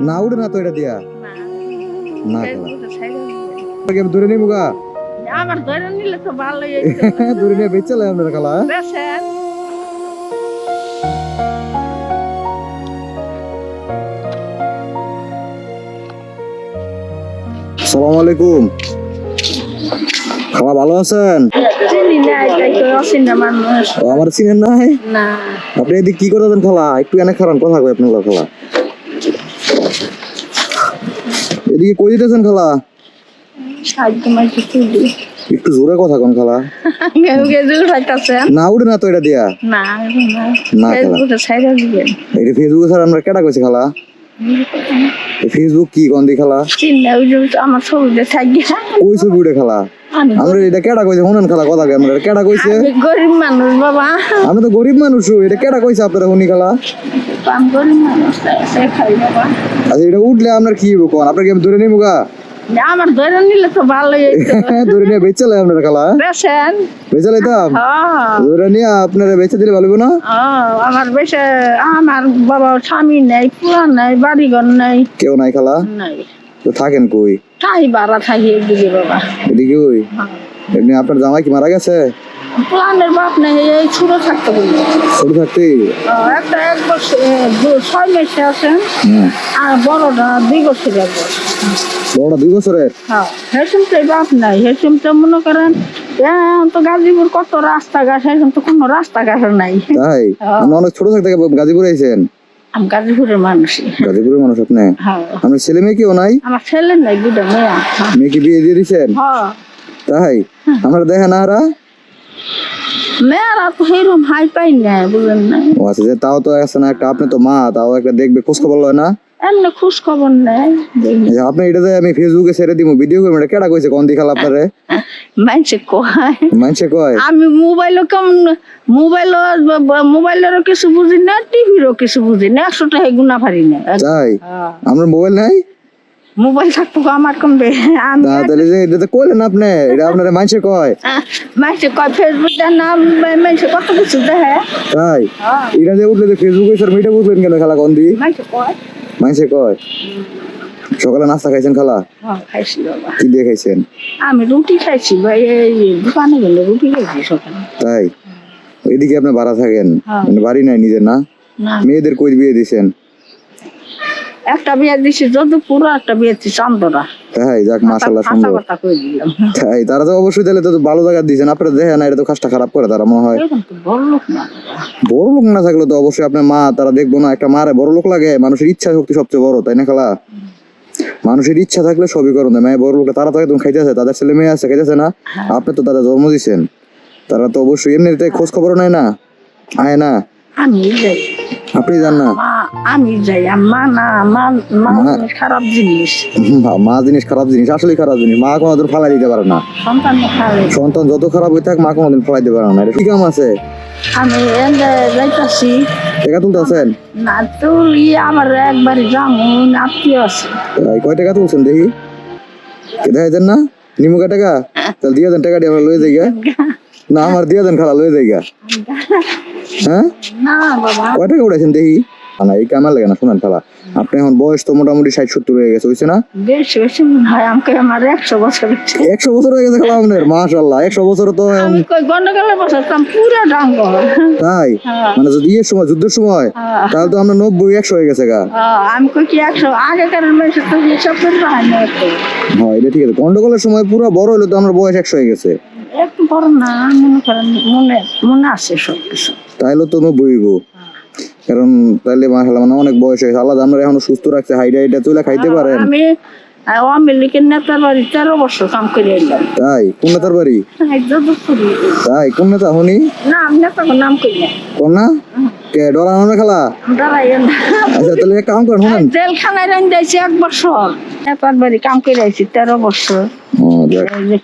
না উঠে না তো এটা দিয়া। না। ধরে নিই মুগা আমার ধরে নিলে তো হইতো। ধরে নিয়ে বেচালে আপনার খালা বেশেন। সালাম আলাইকুম। খালা ভালো আছেন? আমার চিনেন নাই? না, আপনি এদিকে কি করতেন খালা? একটু এনে খারান কথা কই আপনার খালা। এদিকে কই দিতেছেন খালা? একটু জোরে কথা কন খালা? না উঠে না তো এটা দিয়া। না। এটা ফেসবুকে স্যার আমরা কেটা কইছে খালা? ফেসবুক? কি দি খালা? ওই আমার ছবিতে ছবি উঠে খালা? আমরা এটা কেটা কইছে? শুনেন খালা কথা কই আমরা কেটা কইছে? গরিব মানুষ বাবা। আমি তো গরিব মানুষ এটা কেটা কইছে আপনারা শুনি খালা? আমি গরিব মানুষ সে খাই বাবা। আচ্ছা এটা উঠলে আপনার কি হইব কোন? আপনার কি ধরে নিই মুগা আমার ধরে নিলে তো ভালোই ধরে নিয়ে বেচালে আপনার খালা বেশেন। বেচালে দাম হ্যাঁ। ধরে নিয়ে আপনারা বেচে দিলে ভালো না? আমার বেশি আমার বাবা স্বামী নেই পুরা নাই বাড়িঘর নাই। কেউ নাই খালা? নাই। তো থাকেন কই? বাড়া থাকি এদিকে বাবা। এদিকে ওই এমনি আপনার জামাই কি মারা গেছে? প্লানের বাপ নেই এই ছোট থাকতে বলি। ছোট থাকতে? একটা এক বছর ছয় মাসে আছেন। আর বড়টা দুই বছর এক বছর। বড়টা দুই বছরের? হ্যাঁ হেসুম তো বাপ নাই হেসুম তো মনে করেন এখন তো গাজীপুর কত রাস্তাঘাট হেসুম তো কোনো রাস্তাঘাট নাই। তাই? অনেক ছোট থাকতে গাজীপুর আইছেন? আমি গাজীপুরের মানুষই। গাজীপুরের মানুষ আপনি? হ্যাঁ। ছেলে মেয়ে কেউ নাই? আমার ছেলে নাই দুটা মেয়ে হ্যাঁ। মেয়েকে বিয়ে দিয়ে দিছেন? হ্যাঁ। তাই? আমার দেখেন না হারা মেয়েরা তো সেরকম হাই পাই না বুঝলেন না ও আচ্ছা তাও তো আছে না একটা আপনি তো মা তাও একটা দেখবে খোঁজ খবর লয় না? এমনি খবর আপনি এটা যে আমি ফেসবুকে ছেড়ে দিব ভিডিও করে এটা কেডা কইছে কোন দিখাল আপনারে? মানুষে কয়। মানুষে কয়? আমি মোবাইলও কেমন মোবাইল মোবাইলেরও কিছু বুঝি না টিভিরও কিছু বুঝি না একশো টাকা গুণা পারি না। তাই। মোবাইল নাই? মোবাইল থাকতো আমার কম বে- আমি তা তাহলে যে এটা তো কইলেন আপনি এটা আপনারা মানুষে কয়? মানুষে কয় ফেসবুক নাম মানুষে কত কিছু দেখে তাই? হ্যাঁ। এটা যে উঠলে ফেসবুকে স্যার মিটা বুঝলেন কেন খালা কোন মানুষে কয়। মানুষে কয়? সকালে নাস্তা খাইছেন খালা? হ্যাঁ খাইছি বাবা। কি দিয়ে খাইছেন? আমি রুটি খাইছি ভাই এই দোকানে গেলে রুটি খাইছি সকালে। তাই? এদিকে আপনি ভাড়া থাকেন। হ্যাঁ। মানে বাড়ি নাই নিজের না। মেয়েদের কই বিয়ে দিছেন? একটা বিয়ে দিছি যদুপুর একটা বিয়ে দিছি চান্দরা। তাই যাক মাশাল্লাহ হাসা সুন্দর তাই তারা তো অবশ্যই তাহলে তো ভালো জায়গা দিয়েছেন। আপনারা দেখেন না এটা তো কাজটা খারাপ করে তারা মনে হয় বড় লোক না বড় লোক না থাকলে তো অবশ্যই আপনার মা তারা দেখব না একটা মারে বড় লোক লাগে মানুষের ইচ্ছা শক্তি সবচেয়ে বড় তাই না খালা? মানুষের ইচ্ছা থাকলে সবই করুন মেয়ে বড় লোক তারা তো একদম খাইতেছে তাদের ছেলে মেয়ে আছে খাইতেছে না? আপনি তো তাদের জন্ম দিছেন। তারা তো অবশ্যই এমনিতে খোঁজ খবর নেয় না আয় না। আমি যাই। আপনি না? আমি যাই মা না মা মা খারাপ জিনিস। মা- জিনিস খারাপ জিনিস আসলে খারাপ জিনিস। মা কোনোদিন ফালাই দিতে পারে না। সন্তান সন্তান যত খারাপ হয়ে থাক মা কোনোদিন ফালাই দিতে পারে না। এটা কি কাম আছে? আমি যাইতাছি। টাকা তুলতে আছেন? না তুলি আমার একবারে আত্মীয় আছে। কয় টাকা তুলছেন দেখি? দেখাইছেন না? নিমুকা টাকা? তাহলে দিয়ে দেন টাকা দিয়ে আমরা লয়ে যাই গা। না আমার দিয়ে দেন খালা লয়ে। হ্যাঁ? কয় টাকা উঠাইছেন দেখি? না, এই লাগে না শুনেন খালা আপনি এখন বয়স তো মোটামুটি ষাট সত্তর হয়ে গেছে হয়েছে না? একশো বছর হয়ে গেছে খালা আপনার মাশাল্লাহ একশো বছর তো আমি তাই? হ্যাঁ। মানে যদি ইয়ের সময় যুদ্ধের সময় হ্যাঁ। তাহলে তো আমরা নব্বই একশো হয়ে গেছে গা। আমি কই কি একশো? আগেকার মেয়েছে তো হিসাব করতে হয় একটু হ্যাঁ এটা ঠিক আছে। গন্ডগোলের সময় পুরো বড় হলে তো আমরা বয়স একশো হয়ে গেছে। বড় না মনে করেন মনে মনে আছে সব কিছু তাইলে তো বইব। কারণ তাইলে মাসাল্লাহ মানে অনেক বয়স হয়েছে আল্লাহ আমরা এখন সুস্থ রাখছে হাইডা হাইডা তুলে খাইতে পারেন। আমি আওয়ামী লীগের নেতার বাড়ি তেরো বছর কাম করে এলাম। তাই? কোন নেতার বাড়ি? তাই? কোন নেতা? হনি? না আমি নেতা নাম না। কোন না? কে ডরানো না খেলা? আচ্ছা তাহলে এক কাম করেন শুনেন। জেলখানায় রান দিয়েছি এক বছর। নেতার বাড়ি কাম করে আইছি তেরো বছর।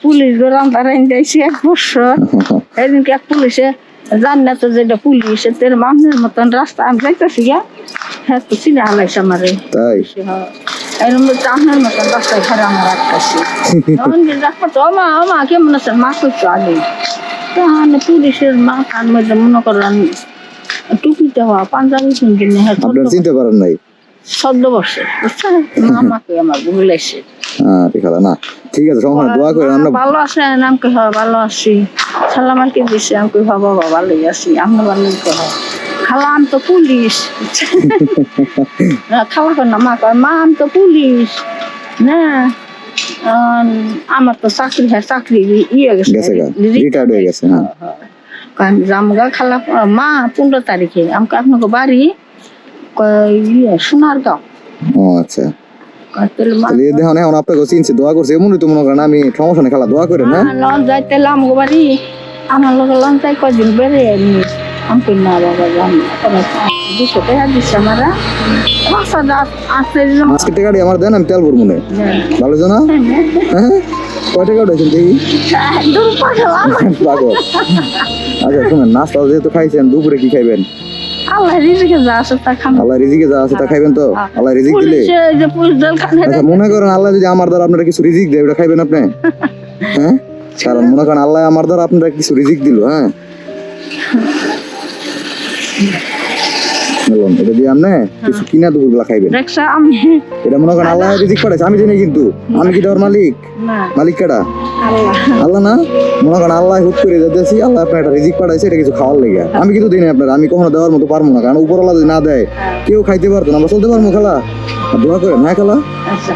পুলিশ রান্না রান দিয়েছি এক বছর। এদিনকে এক পুলিশে জান না তো যেটা পুলিশ তোর মানুষের মতন রাস্তা আমি যাইতেছি গা হ্যাঁ তো চিনে হালাইছে আমারে। তাই? এরকম আপনার মতন রাস্তায় ঘরে আমার আটকাছি তো মা মা কেমন আছেন? মা কইতো আগে। তখন পুলিশের মা কান মধ্যে মনে করেন টুপিতে হওয়া পাঞ্জাবি না হ্যাঁ আপনার চিনতে পারেন নাই? চোদ্দ বছর বুঝছেন মামাকে আমার হ্যাঁ ঠিক আছে না ঠিক আছে সমস্যা দোয়া করেন আমরা ভালো আছে আমাকে হয় ভালো আছি। সালাম আলকে দিছে আমাকে হয় বাবা ভালোই আছি আমরা ভালোই কহ খালা আমি তো পুলিশ। খালা কয় না মা কয় মা আমি তো পুলিশ। না আম, আমার তো চাকরি হয় চাকরি ইয়ে গেছে গেছে রিটায়ার্ড হয়ে গেছে হ্যাঁ। আমি জামগা খালা মা পনেরো তারিখে। আমাকে আপনাকে বাড়ি ইয়ে সোনারগাঁও। ও আচ্ছা। তাহলে দেখুন এখন আপনাকে চিনছি দোয়া করছি এমনই তো মনে করেন আমি সমস্যা নেই খেলা দোয়া করেন হ্যাঁ? লন যাইতে আমগো বাড়ি। আমার লগে লন যাই কদিন বেড়ে আমি আমি না বাবা না। দুশো টাকা দিচ্ছে আমারা। পাঁচশো দাস আসতে আজকে টাকাটি আমার দেন আমি তেল না। ভালো হয়েছে না হ্যাঁ। কয় টাকা উঠেছেন দেখি? দূর পাঠালাম পাগল। আচ্ছা শুনেন নাস্তা যেহেতু খাইছেন দুপুরে কি খাইবেন? আল্লাহ রিজিকে যা আছে তা খাম আল্লাহ রিজিকে যা আছে তা খাইবেন তো? আল্লাহ রিজিক দিলে? আচ্ছা মনে করেন আল্লাহ যদি আমার দ্বারা আপনারা কিছু রিজিক দেয় ওটা খাইবেন আপনি? হ্যাঁ? কারণ মনে করেন আল্লাহ আমার দ্বারা আপনারা কিছু রিজিক দিল হ্যাঁ? বলুন এটা দিয়ে আপনি কিছু কিনা খাইবেন। আমি এটা মনে করেন আল্লাহ রিজিক পাঠাইছে আমি জানি কিন্তু আমি কি তোর মালিক? মালিক কেডা আল্লাহ। না? মনে করেন আল্লাহ হুট করে যাচ্ছি আল্লাহ আপনার একটা রিজিক পাঠাইছে এটা কিছু খাওয়ার লেগে। আমি কিন্তু দিই না আপনার আমি কখনো দেওয়ার মতো পারব না কারণ উপরওয়ালা যদি না দেয় কেউ খাইতে পারতো না। আমরা চলতে পারব খেলা? দোয়া করেন হ্যাঁ খেলা? আচ্ছা।